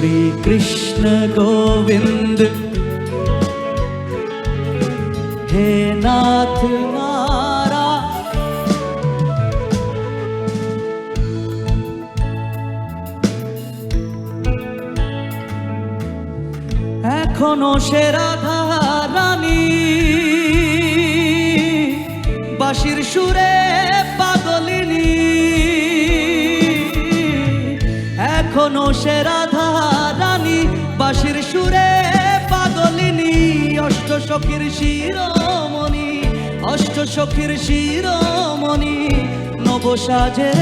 ശ്രീകൃഷ്ണ ഗോവിന്ദ് ഹേ നാഥ് മാരാ এখনো সে রাধা রানী বাঁশির সুরে এখনও সে রাধা রানী বাঁশির সুরে পাগলিনী, অষ্ট সখীর শিরোমণি, অষ্ট সখীর শিরোমণি। নবসাজে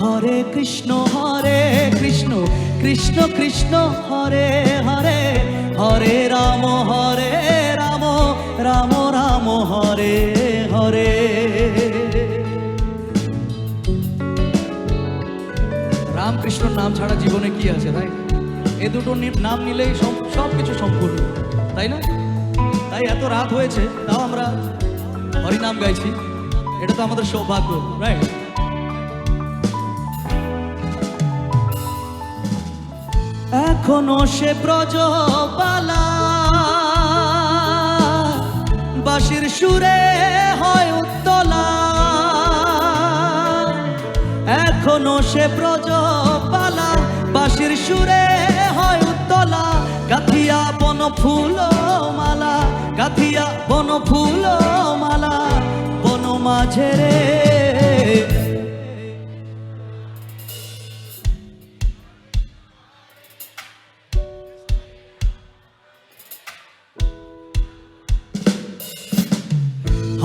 হরে কৃষ্ণ হরে কৃষ্ণ কৃষ্ণ কৃষ্ণ, হরে হরে হরে রাম হরে রাম রাম রাম, হরে। রামকৃষ্ণর নাম ছাড়া জীবনে কি আছে, তাই? এ দুটো নাম নিলেই সব সব কিছু সম্পূর্ণ, তাই না? তাই এত রাত হয়েছে, তাও আমরা হরিনাম গাইছি। এটা তো আমাদের সৌভাগ্য রাইট এখনও সে ব্রজবালা, বাঁশির সুরে হয় এখনও সে ব্রজবালা বাঁশির সুরে হয় উত্তলা, গাথিয়া বন ফুল মালা গাথিয়া বন ফুল মালা বন মাঝে রে